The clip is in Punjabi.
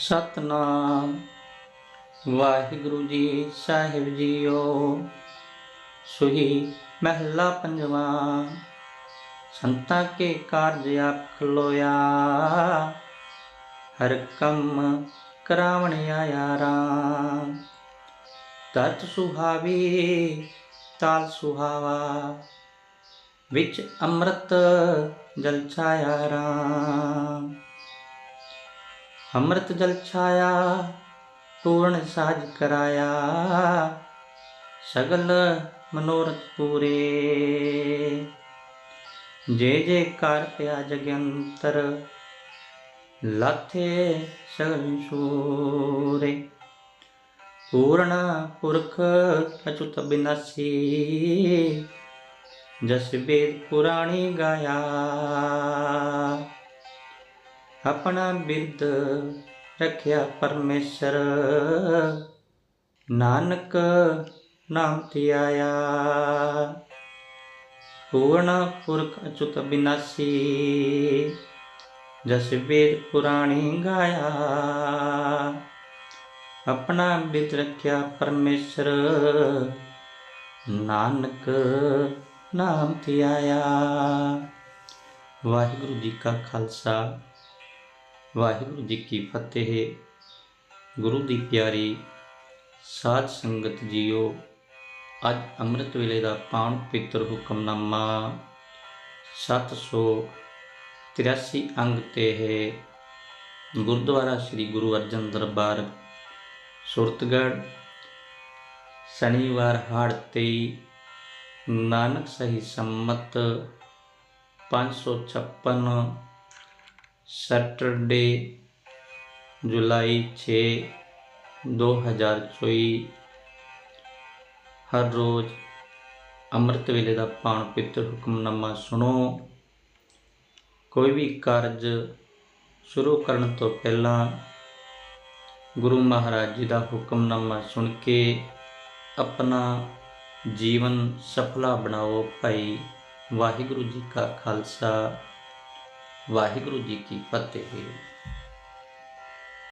ਸਤਨਾਮ। ਵਾਹਿਗੁਰੂ ਜੀ ਸਾਹਿਬ ਜੀਓ, ਸੁਹੀ ਮਹਿਲਾ ਪੰਜਵਾ, ਸੰਤਾਂ ਕੇ ਕਾਰਜ ਆਪ ਖਲੋਇਆ ਹਰ ਕੰਮ ਕਰਾਵਣ ਆਇਆ ਰਾਮ। ਤਤ ਸੁਹਾਵੀ, ਤਾਲ ਸੁਹਾਵਾ, ਵਿੱਚ ਅੰਮ੍ਰਿਤ ਜਲ ਛਾਇਆ ਰਾਮ। ਅੰਮ੍ਰਿਤ ਜਲ ਛਾਇਆ ਪੂਰਨ ਸਾਜ ਕਰਾਇਆ। ਸਗਲ ਮਨੋਰਥ ਪੂਰੇ। ਜੇ ਜੇ ਕਰ ਪਿਆ ਜਗੰਤਰ ਲਾਥੇ ਸਗਲ ਸੂਰੇ ਪੂਰਨ ਪੁਰਖ ਅਚੁਤ ਬਿਨਾਸੀ, ਜਸ ਵੇਦ ਪੁਰਾਣੀ ਗਾਇਆ। ਆਪਣਾ ਬਿਰਦ ਰੱਖਿਆ ਪਰਮੇਸ਼ਰ। ਨਾਨਕ ਨਾਮ ਧਿਆਇਆ ਪੂਰਨ ਪੁਰਖ ਅਚੁਤ ਬਿਨਾਸੀ, ਜਸ ਵੇਦ ਪੁਰਾਣੀ ਗਾਇਆ। ਆਪਣਾ ਬਿਰਦ ਰੱਖਿਆ ਪਰਮੇਸ਼ਰ। ਨਾਨਕ ਨਾਮ ਧਿਆਇਆ ਵਾਹਿਗੁਰੂ ਜੀ ਕਾ ਖਾਲਸਾ ਵਾਹਿਗੁਰੂ ਜੀ ਕੀ ਫਤਿਹ। ਗੁਰੂ ਦੀ ਪਿਆਰੀ ਸਾਧ ਸੰਗਤ ਜੀਓ, ਅੱਜ ਅੰਮ੍ਰਿਤ ਵੇਲੇ ਦਾ ਪਾਣ ਪਿੱਤਰ ਹੁਕਮਨਾਮਾ 783 ਅੰਗ ਤੇ ਹੈ। ਗੁਰਦੁਆਰਾ ਸ੍ਰੀ ਗੁਰੂ ਅਰਜਨ ਦਰਬਾਰ, ਸੁਰਤਗੜ੍ਹ, ਸ਼ਨੀਵਾਰ ਹਾੜ 23 ਨਾਨਕ ਸਹੀ ਸੰਮਤ 556 ਸੈਟਰਡੇ, ਜੁਲਾਈ 6 2024 ਹਰ ਰੋਜ਼ ਅੰਮ੍ਰਿਤ ਵੇਲੇ ਦਾ ਪਾਣ ਪਿੱਤਰ ਹੁਕਮਨਾਮਾ ਸੁਣੋ। ਕੋਈ ਵੀ ਕਾਰਜ ਸ਼ੁਰੂ ਕਰਨ ਤੋਂ ਪਹਿਲਾਂ ਗੁਰੂ ਮਹਾਰਾਜ ਜੀ ਦਾ ਹੁਕਮਨਾਮਾ ਸੁਣ ਕੇ ਆਪਣਾ ਜੀਵਨ ਸਫਲਾ ਬਣਾਓ ਭਾਈ ਵਾਹਿਗੁਰੂ ਜੀ ਕਾ ਖਾਲਸਾ। ਵਾਹਿਗੁਰੂ ਜੀ ਕੀ ਫਤਿਹ।